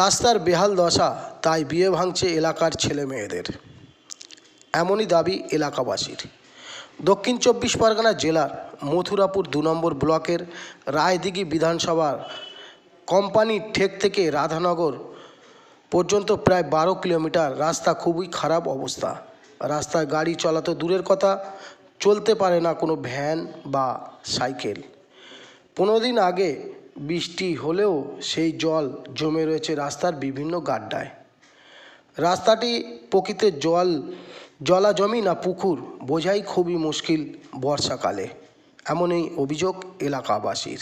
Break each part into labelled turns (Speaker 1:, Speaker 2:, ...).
Speaker 1: রাস্তার বেহাল দশা, তাই বিয়ে ভাঙছে এলাকার ছেলে মেয়েদের। এমনই দাবি এলাকাবাসীর। দক্ষিণ চব্বিশ পরগনা জেলার মথুরাপুর দু নম্বর ব্লকের রায়দিঘি বিধানসভার কোম্পানি ঠেক থেকে রাধানগর পর্যন্ত প্রায় বারো কিলোমিটার। রাস্তা খুবই খারাপ অবস্থা। রাস্তায় গাড়ি চলা তো দূরের কথা, চলতে পারে না কোনো ভ্যান বা সাইকেল। পনেরো দিন আগে বৃষ্টি হলেও সেই জল জমে রয়েছে রাস্তার বিভিন্ন গাড্ডায়। রাস্তাটি প্রকৃত জল জলা জমি না পুকুর বোঝাই খুবই মুশকিল বর্ষাকালে এমনই অভিযোগ এলাকাবাসীর।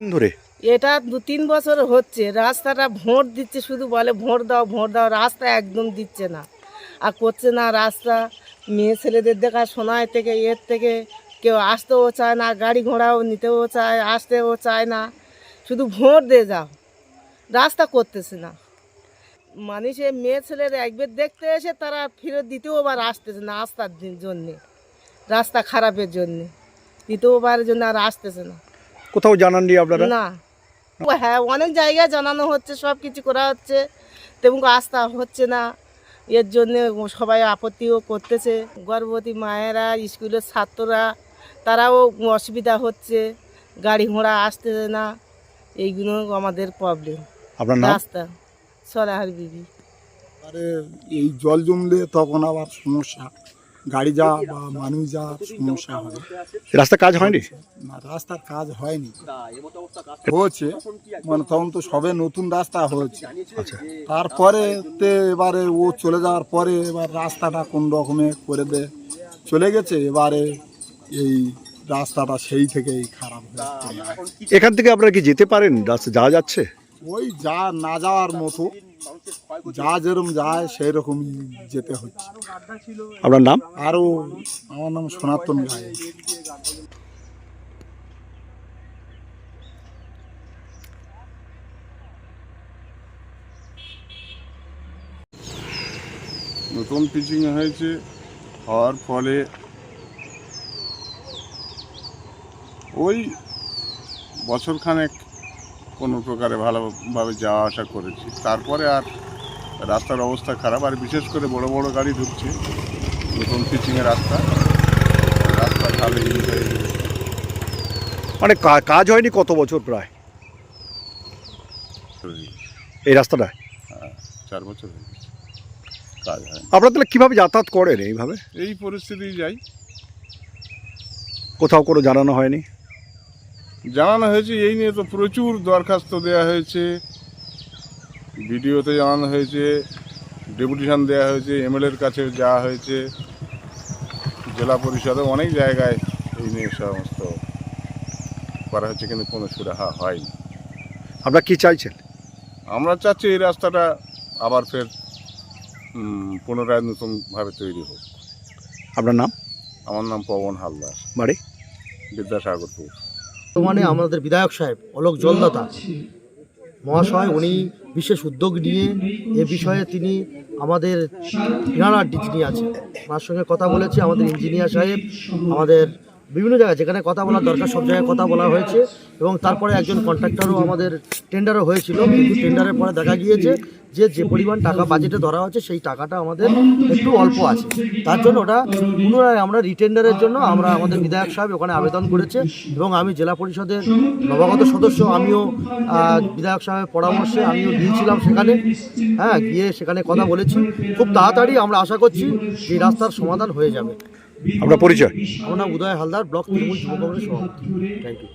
Speaker 2: ধরে।
Speaker 3: এটা দু তিন বছর হচ্ছে রাস্তাটা ভোট দিচ্ছে শুধু বলে ভোট দাও ভোট দাও রাস্তা একদম দিচ্ছে না। আর করছে না রাস্তা। মেয়ে ছেলেদের দেখাশোনায় থেকে এর থেকে। কেউ আসতেও চায় না গাড়ি ঘোড়াও নিতেও চায় আসতেও চায় না। শুধু ভোট দিয়ে যাও রাস্তা করতেছে না। মানুষের মেয়ে ছেলের একবার দেখতে এসে তারা ফেরত দ্বিতীয়বার বার আসতেছে না আস্তার জন্যে রাস্তা খারাপের জন্যে। দ্বিতীয়বারের জন্য আর আসতেছে না।
Speaker 2: কোথাও জানাননি আপনারা?
Speaker 3: না। হ্যাঁ অনেক জায়গায় জানানো হচ্ছে সব কিছু করা হচ্ছে। তেমন আস্থা হচ্ছে না। এর জন্যে সবাই আপত্তিও করতেছে। গর্ভবতী মায়েরা স্কুলের ছাত্ররা তারাও অসুবিধা হচ্ছে গাড়ি ঘোড়া আসতেছে না এইগুলো আমাদের প্রবলেম
Speaker 2: আপনার
Speaker 3: রাস্তা সরাহার বিবি।
Speaker 4: আরে এই জল জমলে তখন আবার সমস্যা। গাড়ি যা বা মানুষ যা সমস্যা হবে।
Speaker 2: রাস্তা কাজ হয়নি?
Speaker 4: না রাস্তার কাজ হয়নি। হয়েছে। মানে তখন তো সবে নতুন রাস্তা হয়েছে।
Speaker 2: আচ্ছা।
Speaker 4: তারপরে তে এবারে ও চলে যাওয়ার পরে এবার রাস্তাটা কোন রকমে করে দে। চলে গেছে এবারে এই রাস্তাটা সেই থেকেই খারাপ
Speaker 2: এখান থেকে আপনারা কি যেতে পারেন? রাস্তা যাওয়া যাচ্ছে?
Speaker 4: ওই যা না যাওয়ার মতো। যা যেরকম যায় সেই রকমই যেতে হচ্ছে।
Speaker 2: আপনার নাম?
Speaker 4: আরও আমার নাম সনাতন রায়।
Speaker 5: নতুন পিচিং হয়েছে হওয়ার ফলে ওই বছরখানেক কোনো প্রকারে ভালোভাবে যাওয়া আসা করেছি। তারপরে আর রাস্তার অবস্থা খারাপ আর বিশেষ করে বড় বড় গাড়ি ঢুকছে নতুন পিচিংয়ের রাস্তা। রাস্তা খালি
Speaker 2: মানে কাজ হয়নি কত বছর প্রায়? এই রাস্তাটা?
Speaker 5: হ্যাঁ চার বছর হয়ে গেছে। কাজ হয়
Speaker 2: আপনারা তাহলে কীভাবে যাতায়াত করেন এইভাবে?
Speaker 5: এই পরিস্থিতি যাই।
Speaker 2: কোথাও কোনো জানানো হয়নি?
Speaker 5: জানানো হয়েছে এই নিয়ে তো প্রচুর দরখাস্ত দেওয়া হয়েছে। ভিডিওতে জানানো হয়েছে ডেপুটেশন দেওয়া হয়েছে এমএলএর কাছে যাওয়া হয়েছে। জেলা পরিষদে অনেক জায়গায় এই নিয়ে সমস্ত করা হয়েছে কিন্তু কোনো সুরাহা হয়নি।
Speaker 2: আপনারা কি চাইছেন?
Speaker 5: আমরা চাচ্ছি এই রাস্তাটা আবার ফের পুনরায় নতুনভাবে তৈরি হোক।
Speaker 2: আপনার নাম?
Speaker 5: আমার নাম পবন হালদার।
Speaker 2: বাড়ি?
Speaker 5: বিদ্যাসাগরপুর।
Speaker 6: বর্তমানে আমাদের বিধায়ক সাহেব অলোক জলদাতা মহাশয় উনি বিশেষ উদ্যোগ নিয়ে এ বিষয়ে তিনি আমাদের ইনারা যিনি আছে তার সঙ্গে কথা বলেছে আমাদের ইঞ্জিনিয়ার সাহেব আমাদের বিভিন্ন জায়গায় যেখানে কথা বলার দরকার, সব জায়গায় কথা বলা হয়েছে এবং তারপরে একজন কন্ট্রাক্টরও আমাদের টেন্ডারও হয়েছিল। কিন্তু টেন্ডারের পরে দেখা গিয়েছে যে যে পরিমাণ টাকা বাজেটে ধরা হচ্ছে, সেই টাকাটা আমাদের একটু অল্প আছে। তার জন্য ওটা পুনরায় আমরা রিটেন্ডারের জন্য আমরা আমাদের বিধায়ক সাহেব ওখানে আবেদন করেছে এবং আমি জেলা পরিষদের নবাগত সদস্য, আমিও বিধায়ক সাহেবের পরামর্শে আমিও গিয়েছিলাম সেখানে। হ্যাঁ গিয়ে সেখানে কথা বলেছি। খুব তাড়াতাড়ি আমরা আশা করছি এই রাস্তার সমাধান হয়ে যাবে।
Speaker 2: আপনার পরিচয়?
Speaker 6: আমার নাম উদয় হালদার ব্লক তৃণমূল যুব কংগ্রেস সভাপতি। Thank you